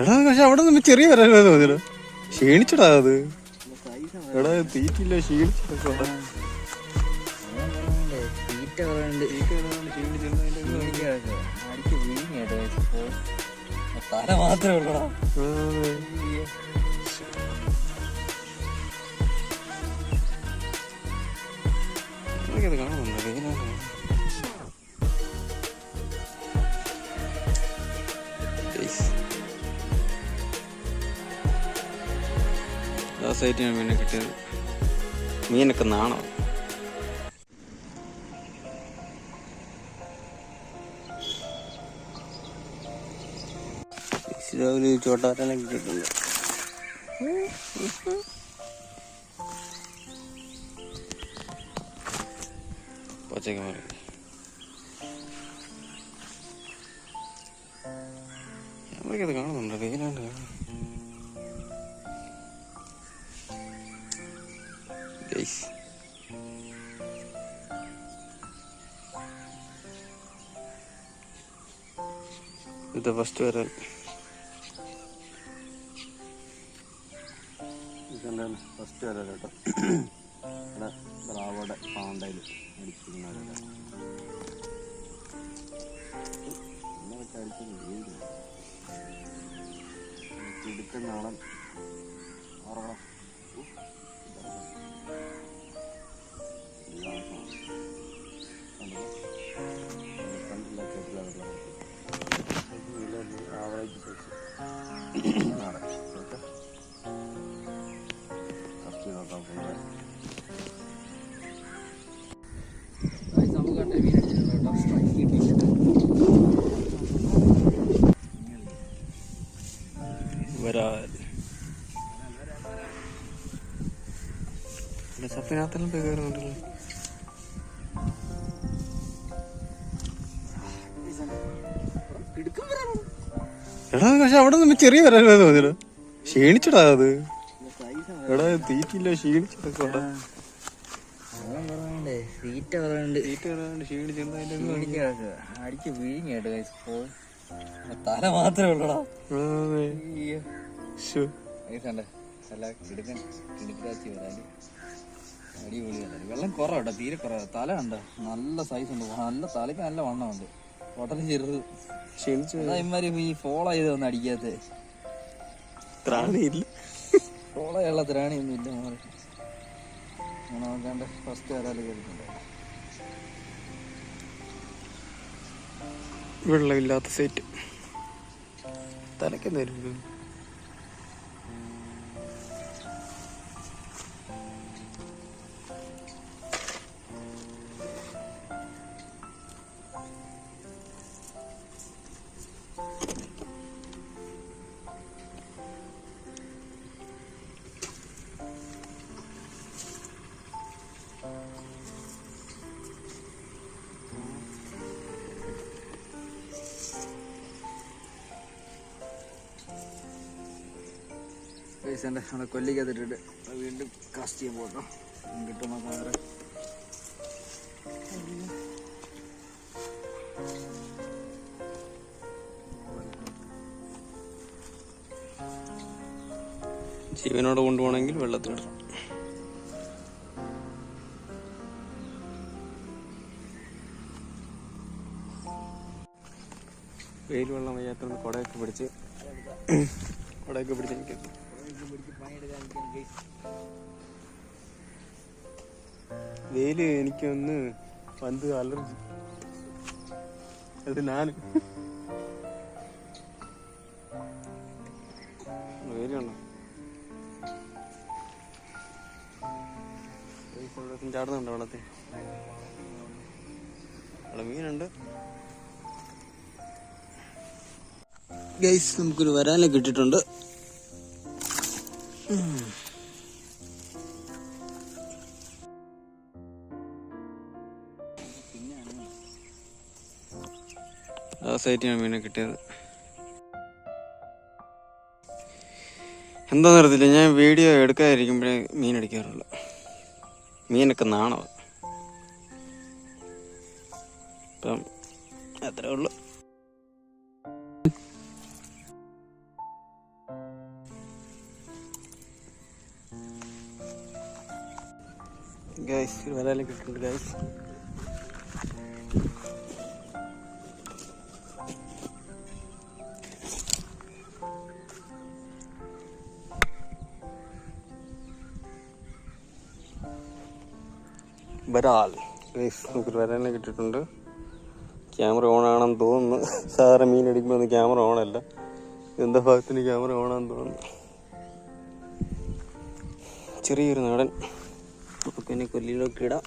എടാ പക്ഷെ അവിടെ നിന്ന് ചെറിയ വരാനോ തോന്നിയത്. ക്ഷീണിച്ചടാ അത്. എടാ തീറ്റില്ല തല മാത്രമേ ഉള്ളടാ കാണുന്നുണ്ട്? ദാസായിട്ടാണ് മീനെ കിട്ടിയത്. മീനൊക്കെ നാണോ? രാവിലെ ചോട്ടാറ്റനെ കിട്ടിയിട്ടുണ്ട്. നമ്മളൊക്കെ അത് കാണുന്നുണ്ട് വെയിലാണ്ട് കാണും. Guys. ഇത് ഫസ്റ്റ് വരാൻ ഇതെന്താണ്? ഫസ്റ്റ് വരാൻ കേട്ടോ? ഇവിടെ ബ്രാവോടെ പാണ്ടയിൽ അടിച്ചിരുന്നവരല്ല എന്നെ വെച്ച് അടിച്ചത് വീട് ഉറങ്ങണം. വരാൻ സപ്പിനകത്തെല്ലാം പോയി കയറുന്നുണ്ടല്ലോ എടാ പക്ഷെ അവിടെ നിന്ന് ചെറിയ വരാനാ തോന്നില്ല ക്ഷീണിച്ചടാ അത്. എടാ തീറ്റില്ല ക്ഷീണിച്ചിട്ടൊക്കെ തീറ്റ വരാണ്ട് ക്ഷീണിച്ചെന്തായാലും വീണിക്ക് കിടക്കുക അടിച്ച് കേട്ടോ തല മാത്രമേ ഉള്ളടാ. കണ്ടേ? അല്ല കിടക്കൻ കിടക്കാച്ചി വരാൽ അടിപൊളിയാണ്. വെള്ളം കുറവാട്ടോ തീരെ കുറവാ. തല കണ്ട? നല്ല സൈസ് ഉണ്ട്. നല്ല തലയ്ക്ക് നല്ല വണ്ണമുണ്ട്. ഹോട്ടലിൽ ചെറുത്. ക്ഷണിച്ചു ഇമാര് ഈ ഫോളോ ചെയ്ത് വന്ന് അടിക്കാത്ത? ത്രാണിയില്ല. ഫോളോ ചെയ്യാനുള്ള ത്രാണിയൊന്നും ഇല്ല മാറി നോക്കാണ്ട് ഫസ്റ്റ് വരാൽ കേൾക്കുന്നുണ്ട് വെള്ളമില്ലാത്ത സൈറ്റ് തലക്കെന്തായാലും പൈസന്റെ നമ്മളെ കൊല്ലിക്കകത്തിട്ടിട്ട് വീണ്ടും കാസ്റ്റ് ചെയ്യാൻ പോകട്ടോ. കിട്ടുന്ന കളറ് ജീവനോട് കൊണ്ടുപോകണമെങ്കിൽ വെള്ളത്തിലിടണം വെയിൽ വെള്ളം വയ്യാത്തൊന്ന് കുടയൊക്കെ പിടിച്ച് കുടയൊക്കെ പിടിച്ച് എനിക്ക് വെയിൽ എനിക്കൊന്ന് പന്ത് അലർജി അത് ഞാൻ വെയിലുണ്ടോ വെള്ളത്തിൽ? അവിടെ മീനുണ്ട്. ഗൈസ് നമുക്കൊരു വരാനെ കിട്ടിയിട്ടുണ്ട്. സൈറ്റിനാണ് മീനെ കിട്ടിയത്. എന്താന്ന് അറിയത്തില്ല ഞാൻ വീഡിയോ എടുക്കാതിരിക്കുമ്പോഴേ മീൻ അടിക്കാറുള്ളൂ. മീനൊക്കെ നാണോ അപ്പം അത്രേ ഉള്ളൂ. വരാലും കിട്ടുന്നുണ്ട് ഗൈസ് വരാൽ. ഗൈസ് നമുക്ക് വരാനെ കിട്ടിയിട്ടുണ്ട്. ക്യാമറ ഓൺ ആണെന്ന് തോന്നുന്നു. സാറ് മീൻ അടിക്കുമ്പോൾ ക്യാമറ ഓൺ അല്ല. എന്താ ഭാഗത്തിന് ക്യാമറ ഓൺ ആണെന്ന് തോന്നുന്നു. ചെറിയൊരു നാടൻ. अपने नहीं ले लो कीड़ा।